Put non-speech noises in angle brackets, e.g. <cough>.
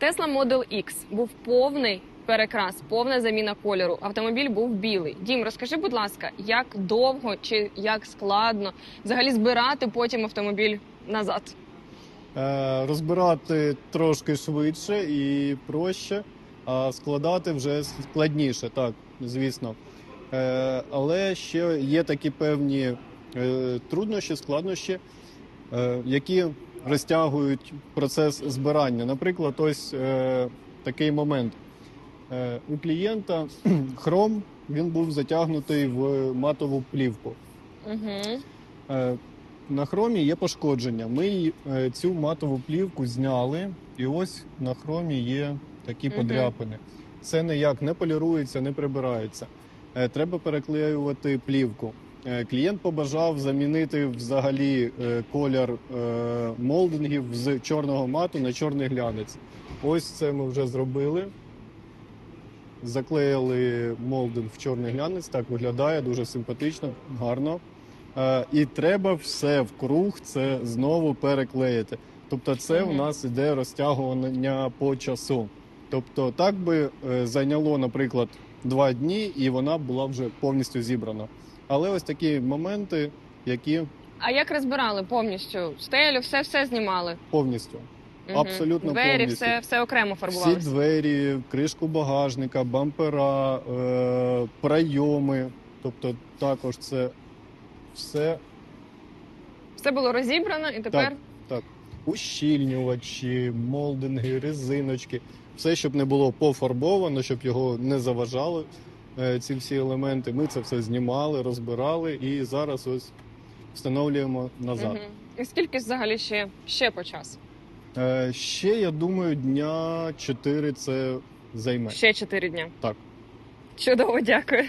Tesla Model X був повний перекрас, повна заміна кольору. Автомобіль був білий. Дім, розкажи, будь ласка, як довго чи як складно взагалі збирати потім автомобіль назад? Е, розбирати трошки швидше і проще, а складати вже складніше, так, звісно. Е, але ще є такі певні е, труднощі, складнощі, які розтягують процес збирання. Наприклад, ось е, такий момент. Е, у клієнта <clears throat> хром він був затягнутий в матову плівку. Угу. Е, На хромі є пошкодження. Ми е, цю матову плівку зняли, і ось на хромі є такі подряпини. Це ніяк не полірується, не прибирається. Е, Треба переклеювати плівку. Е, Клієнт побажав замінити взагалі е, колір е, молдингів з чорного мату на чорний глянець. Ось це ми вже зробили. Заклеїли молдинг в чорний глянець, так виглядає дуже симпатично, гарно. І треба все вкруг це знову переклеїти. Тобто, це у нас іде розтягування по часу. Тобто, так би зайняло, наприклад, два дні, і вона була вже повністю зібрана. Але ось такі моменти, які А як розбирали повністю? Стелю, все все знімали. повністю Мгм. Абсолютно Двері, повністю. все, все окремо всі двері, кришку багажника, бампера, е, прийоми. Тобто, також це все Все було розібрано, і тепер Так, ущільнювачі, молдинги, резиночки, все, щоб не було пофарбовано, щоб його не заважали ці всі елементи. Ми це все знімали, розбирали і зараз ось встановлюємо назад. Угу. І скільки ж взагалі ще, ще по часу? Е, ще я думаю, дня 4 це займе. Ще чотири дня. Так. Чудово, дякую.